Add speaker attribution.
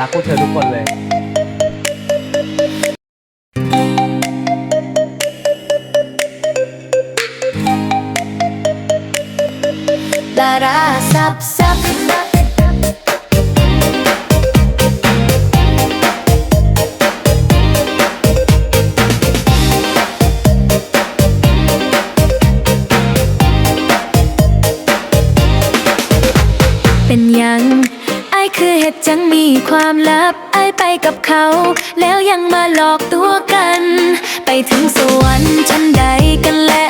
Speaker 1: รักพวกเธอทุกคนเลย
Speaker 2: ดาราซับซับ ดจังมีความลับไอไปกับเขา แล้วยังมาหลอกตัวกัน ไปถึงสวรรค์ชั้นใดกันแล้ว